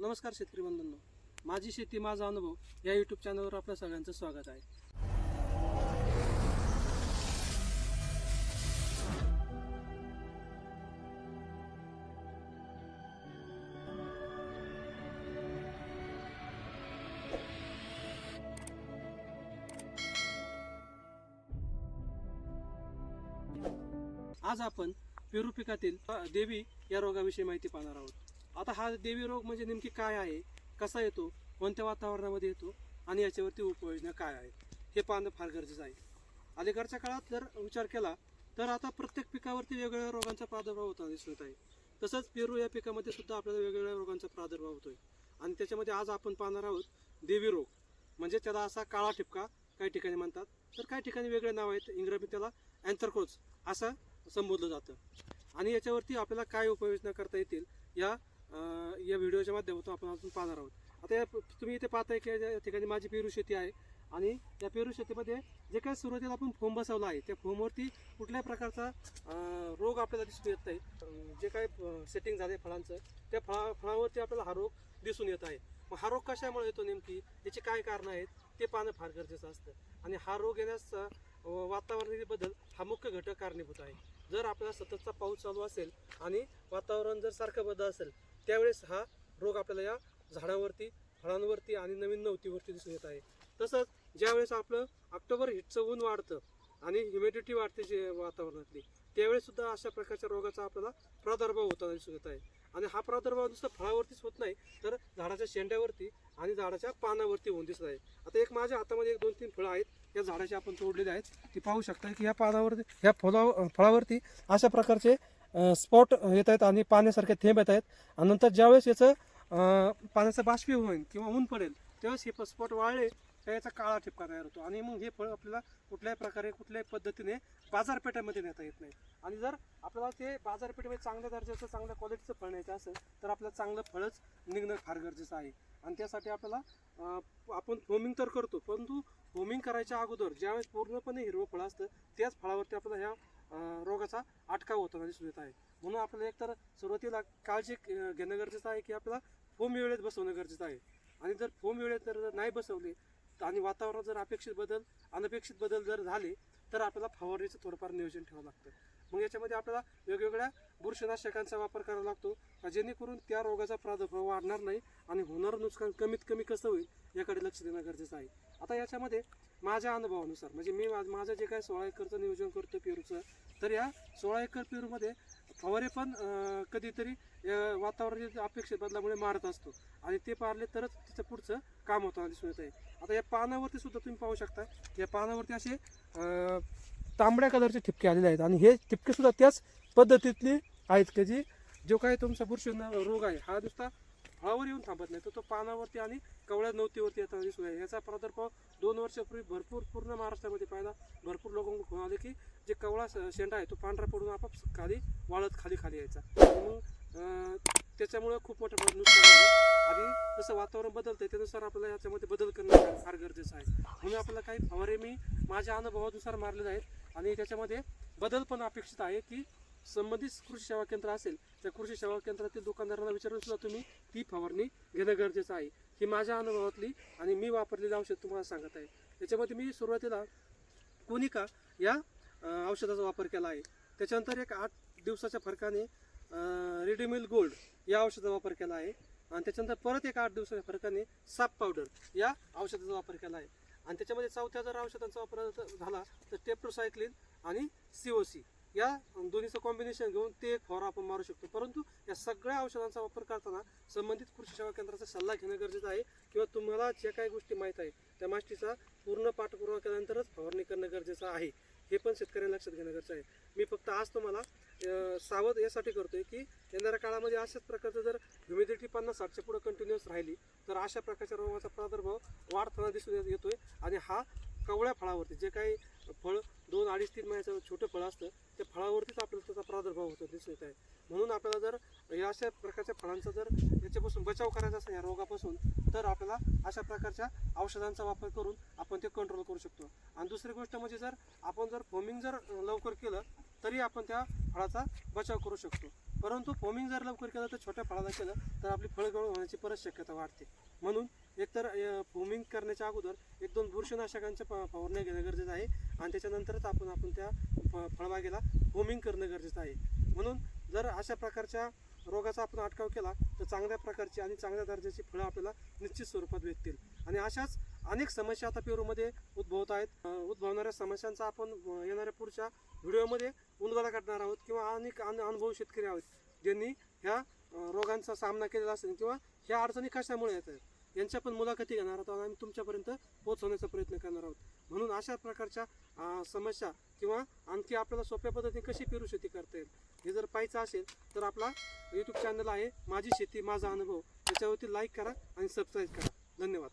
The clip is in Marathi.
नमस्कार शेतकरी बंधूंनो. माझी शेती माझा अनुभव या यूट्यूब चॅनलवर आपल्या सगळ्यांचं स्वागत आहे. आज आपण पेरू पिकातील देवी या रोगाविषयी माहिती पाहणार आहोत. आता हा देवी रोग म्हणजे नेमकी काय आहे? कसा येतो? कोणत्या वातावरणामध्ये येतो? आणि याच्यावरती उपाययोजना काय आहेत? हे पाहणं फार गरजेचं आहे. अलीकडच्या काळात जर विचार केला तर आता प्रत्येक पिकावरती वेगवेगळ्या रोगांचा प्रादुर्भाव होताना दिसत आहे. तसंच पेरू या पिकामध्ये सुद्धा आपल्याला वेगवेगळ्या रोगांचा प्रादुर्भाव होतोय. आणि त्याच्यामध्ये आज आपण पाहणार आहोत देवी रोग म्हणजे त्याला असा काळा ठिपका काही ठिकाणी म्हणतात. तर काही ठिकाणी वेगळे नाव आहेत. इंग्रजीत त्याला अँथ्रकोज असं संबोधलं जातं. आणि याच्यावरती आपल्याला काय उपाययोजना करता येतील? या या व्हिडिओच्या माध्यमातून आपण अजून पाहणार आहोत. आता या तुम्ही इथे पाहताय की या ठिकाणी माझी पेरू शेती आहे आणि या पेरू शेतीमध्ये जे काही सुरुवातीला आपण फोम बसवला आहे त्या फोमवरती कुठल्याही प्रकारचा रोग आपल्याला दिसून येत नाही. जे काही सेटिंग झाले फळांचं त्या फळा फळावरती आपल्याला हा रोग दिसून येत आहे. मग हा रोग कशामुळे येतो नेमकी? याची काय कारणं आहेत? ते पाहणं फार गरजेचं असतं. आणि हा रोग येण्यास वातावरणातील बदल हा मुख्य घटक कारणीभूत आहे. जर आपल्याला सततचा पाऊस चालू असेल आणि वातावरण जर सारखं बदल असेल त्यावेळेस हा रोग आपल्याला या झाडावरती फळांवरती आणि नवीन नवतीवरती दिसून येत आहे. तसंच ज्यावेळेस आपलं ऑक्टोबर हिटचं ऊन वाढतं आणि ह्युमिडिटी वाढते जे वातावरणातली त्यावेळेस सुद्धा अशा प्रकारच्या रोगाचा आपल्याला प्रादुर्भाव होताना दिसून येत आहे. आणि हा प्रादुर्भाव नुसतं फळावरतीच होत नाही तर झाडाच्या शेंड्यावरती आणि झाडाच्या पानावरती होऊन दिसत आहे. आता एक माझ्या हातामध्ये एक दोन तीन फळं आहेत या झाडाची आपण तोडलेली आहेत. ती पाहू शकता की ह्या पानावरती ह्या फुला फळावरती अशा प्रकारचे स्पॉट येत आहेत आणि पाण्यासारखे थेंब येत आहेत. आणि नंतर ज्यावेळेस याचं पाण्याचं बाष्पी होईल किंवा ऊन पडेल त्यावेळेस हे स्पॉट वाळले तर याचा काळा ठिपका तयार होतो. आणि मग हे फळ आपल्याला कुठल्याही प्रकारे कुठल्याही पद्धतीने बाजारपेठेमध्ये नेता येत नाही. आणि जर आपल्याला ते बाजारपेठेमध्ये चांगल्या दर्जाचं चांगल्या क्वालिटीचं फळ न्यायचं असेल तर आपल्याला चांगलं फळच निघणं फार गरजेचं आहे. आणि त्यासाठी आपल्याला आपण फोमिंग तर करतो परंतु होमिंग करायच्या अगोदर ज्यावेळेस पूर्णपणे हिरवं फळ असतं त्याच फळावरती आपल्याला ह्या रोगाचा अटकाव होताना दिसून येत आहे. म्हणून आपल्याला एकतर सुरुवातीला काळजी घेणं गरजेचं आहे की आपल्याला फोम वेळेत बसवणं गरजेचं आहे. आणि जर फोम वेळेत जर नाही बसवले तर आणि वातावरणात जर अपेक्षित बदल अनपेक्षित बदल जर झाले तर आपल्याला फवारणीचं थोडंफार नियोजन ठेवावं लागतं. मग याच्यामध्ये आपल्याला वेगवेगळ्या बुरशीनाशकांचा वापर करावा लागतो. जेणेकरून त्या रोगाचा प्रादुर्भाव वाढणार नाही आणि होणारं नुकसान कमीत कमी कसं होईल याकडे लक्ष देणं गरजेचं आहे. आता याच्यामध्ये माझ्या अनुभवानुसार म्हणजे मी माझं जे काय सोळा एकरचं नियोजन करतो पेरूचं तर या सोळा एकर पेरूमध्ये फवारे पण कधीतरी अं, वातावरणाच्या अपेक्षित बदलामुळे मारत असतो. आणि ते पारले तरच तिचं पुढचं काम होताना दिसून येत आहे आता या पानावरती सुद्धा तुम्ही पाहू शकता. या पानावरती असे तांबड्या कलरचे ठिपके आलेले आहेत. आणि हे ठिपके सुद्धा त्याच पद्धतीतली आहेत की जी जो काही तुमचा बुरशी रोग आहे हा नुसता फळावर येऊन थांबत नाही. तर तो पानावरती आणि कवळ्या नवतीवरती येताना दिसून आहे याचा प्रादुर्भाव दोन वर्षापूर्वी भरपूर पूर्ण महाराष्ट्रामध्ये पाहिला भरपूर लोक आले की जे कवळा शेंडा आहे तो पांढरा पडून आपाप खाली वाळत खाली खाली यायचा. मग त्याच्यामुळं खूप मोठं नुकसान झालं. जसं वातावरण बदलतं त्यानुसार आपल्याला याच्यामध्ये बदल करणं फार- गरजेचं आहे. म्हणून आपल्याला काही फवारे मी माझ्या अनुभवानुसार मारलेले आहेत आणि त्याच्यामध्ये बदल पण अपेक्षित आहे की संबंधित कृषी सेवा केंद्र असेल त्या कृषी सेवा केंद्रातील दुकानदारांना विचारून सुद्धा तुम्ही ती फवारणी घेणं गरजेचं आहे. ही माझ्या अनुभवातली आणि मी वापरलेली औषध तुम्हाला सांगत आहे. त्याच्यामध्ये मी सुरुवातीला कोनिका या औषधाचा वापर केला आहे. त्याच्यानंतर एक आठ दिवसाच्या फरकाने रेडीमिल गोल्ड या औषधाचा वापर केला आहे. आणि त्याच्यानंतर परत एक आठ दिवसाच्या फरकाने साप पावडर या औषधाचा वापर केला आहे. आणि त्याच्यामध्ये चौथ्या जर औषधांचा वापर झाला तर टेप्रोसायक्लिन आणि सीओसी या दोन्हीचं कॉम्बिनेशन घेऊन ते एक फवारा आपण मारू शकतो. परंतु या सगळ्या औषधांचा वापर करताना संबंधित कृषी सेवा केंद्राचा सल्ला घेणं गरजेचं आहे किंवा तुम्हाला ज्या काही गोष्टी माहीत आहे त्या माहितीचा पूर्ण पाठपुरावा केल्यानंतरच फवारणी करणं गरजेचं आहे. हे पण शेतकऱ्यांना लक्षात घेणं गरजेचं आहे. मी फक्त आज तुम्हाला सावध यासाठी करतोय की येणाऱ्या काळामध्ये अशाच प्रकारचं जर ह्युमिडिटी पन्नास साठच्या पुढे कंटिन्युअस राहिली तर अशा प्रकारच्या रोगाचा प्रादुर्भाव वाढताना दिसून येत- येतोय. आणि हा कवळ्या फळावरती जे काही फळ दोन अडीच तीन महिन्याचं छोटं फळ असतं त्या फळावरतीच आपल्याला त्याचा प्रादुर्भाव होतो दिसून येत आहे म्हणून आपल्याला जर या अशा प्रकारच्या फळांचा जर याच्यापासून बचाव करायचा असेल या रोगापासून तर आपल्याला अशा प्रकारच्या औषधांचा वापर करून आपण ते कंट्रोल करू शकतो. आणि दुसरी गोष्ट म्हणजे जर आपण जर फोमिंग जर लवकर केलं तरी आपण त्या फळाचा बचाव करू शकतो. परंतु फोमिंग जर लवकर केलं तर छोट्या फळाला केलं तर आपली फळगळ होण्याची परत शक्यता वाढते. म्हणून एकतर फोमिंग करण्याच्या अगोदर एक दोन बुरशीनाशकांच्या प फवारण्या घेणं गरजेचं आहे. आणि त्याच्यानंतरच आपण आपण त्या फ- फळबागेला फोमिंग करणं गरजेचं आहे. म्हणून जर अशा प्रकारच्या रोगाचा आपण अटकाव केला तर चांगल्या प्रकारची आणि चांगल्या दर्जाची फळं आपल्याला निश्चित स्वरूपात भेटतील. आणि अशाच अनेक समस्या आता पेरूमध्ये उद्भवत आहेत. उद्भवणाऱ्या समस्यांचा आपण येणाऱ्या पुढच्या व्हिडिओमध्ये उलगडा काढणार आहोत किंवा अनेक अन- अनुभव शेतकरी आहोत ज्यांनी ह्या रोगांचा सामना केलेला असेल किंवा ह्या अडचणी कशामुळे येत आहेत यांच्या पण मुलाखती घेणार आहोत आणि आम्ही तुमच्यापर्यंत पोहोचवण्याचा प्रयत्न करणार आहोत. म्हणून अशा प्रकारच्या समस्या किंवा आणखी आपल्याला सोप्या पद्धतीने कशी पेरू शेती करता येईल हे जर पाहायचं असेल तर आपला यूट्यूब चॅनल आहे माझी शेती माझा अनुभव. त्याच्यावरती लाईक करा आणि सबस्क्राईब करा. धन्यवाद.